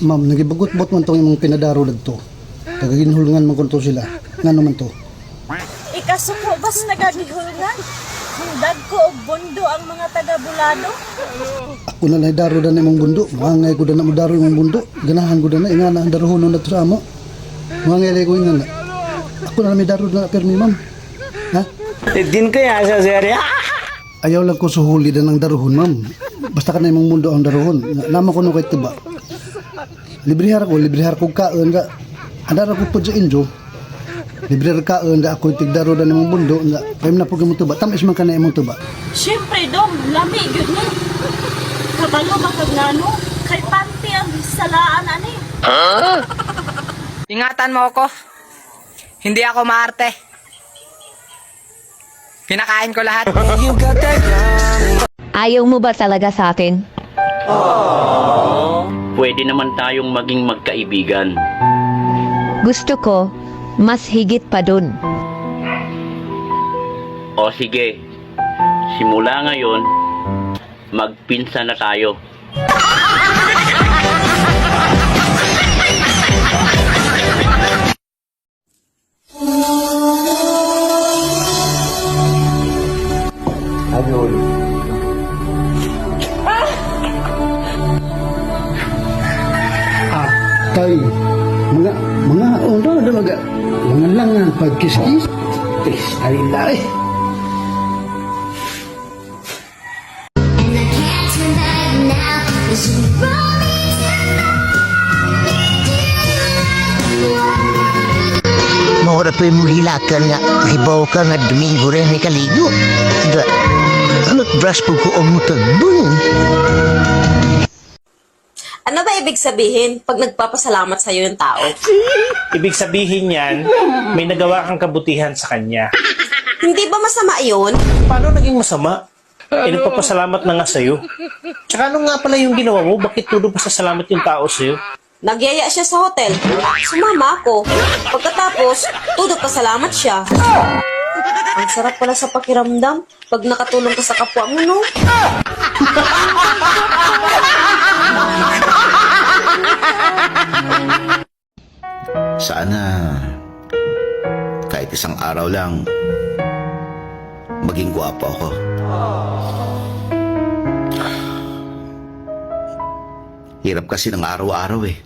Ma'am, nagibagot-bot man tong imong pinadaro dagto. Kagaginhulngan man kunto sila. Ngano man to? Ikasuko bas nagagihulngan. Hundag ko og bundo ang mga taga-bulado. Ako na lang daro na imong bundo. Mangay ko na mo daro imong bundo. Ganahan ko na ingana ang darohon na sa amo. Mangay ko ingana. Ako na lang may daro na permi ma'am. Ha? din kaya sa sir. Ayaw lang ko suhuli na ng darohon ma'am. Basta ka na imong mundo ang darohon. Nga, Naman ko no kay tiba. Librehar ko, librehar ko kaon nga. Andara ko po sa injo. Librehar kaon nga ako tigdaro na imong bundo. Nga, kaya na po imong tuba. Tamis man ka na imong tuba. Siyempre dong, lami gyud ni. Kabalo makagngano, kay panty ang salaan ani. Ingatan mo ako. Hindi ako maarte. Pinakain ko lahat. Ayaw mo ba talaga sa akin? Pwede naman tayong maging magkaibigan. Gusto ko, mas higit pa dun. O sige, simula ngayon, magpinsa na tayo. Tay, mga, mga, ano na mga, mga langan pagkiskis. Tis, ay lai. Mahura pa yung hilakan nga, hibaw ka nga Domingo rin may kaligo. Da, brush po ko ang mutagbun. Ibig sabihin pag nagpapasalamat sa'yo yung tao? Ibig sabihin yan, may nagawa kang kabutihan sa kanya. Hindi ba masama yun? Paano naging masama? Eh, nagpapasalamat na nga sa'yo. Tsaka ano nga pala yung ginawa mo? Bakit tudo pa sa salamat yung tao sa'yo? Nagyaya siya sa hotel. Sumama ako. Pagkatapos, todo pasalamat siya. Ang sarap pala sa pakiramdam pag nakatulong ka sa kapwa mo, no? Sana kahit isang araw lang maging gwapo ako. Hirap kasi ng araw-araw eh.